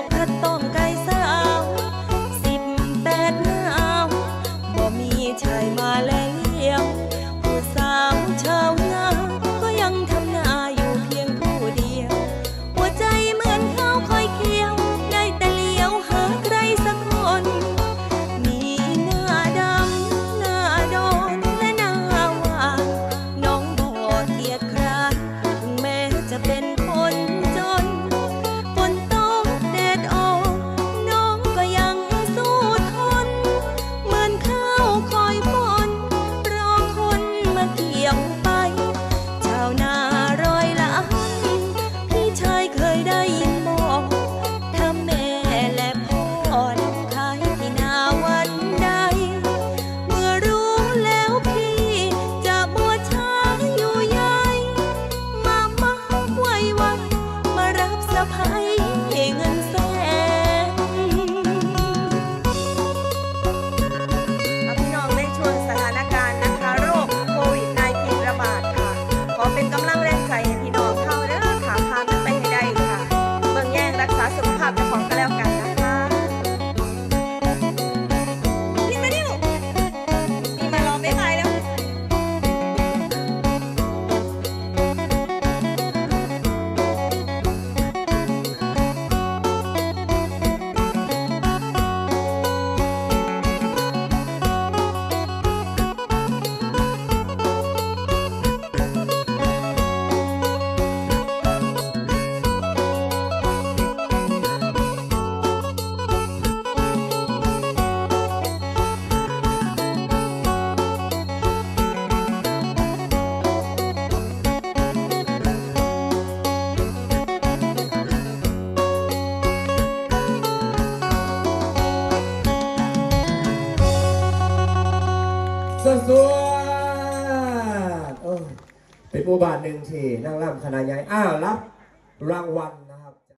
กพระ สวดเป็นผู้บาทหนึ่งที่นั่งร่ำคณะใหญ่อ้าวรับรางวัล